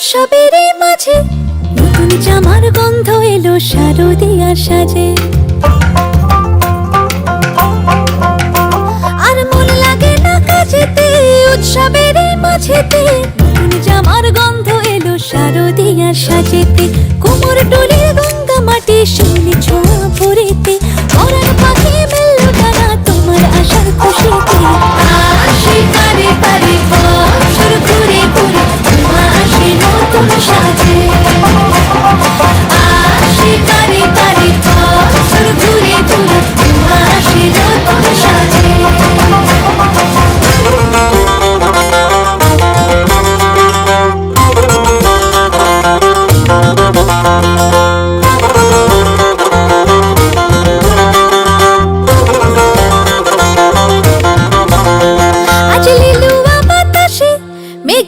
উৎসবের এই মাঝে নতুন জামার গন্ধ এলো শারদিয়ার সাজে। আর মন লাগে না কাজেতে উৎসবের মাঝেতে নতুন জামার গন্ধ এলো শারদিয়ার সাজেতে।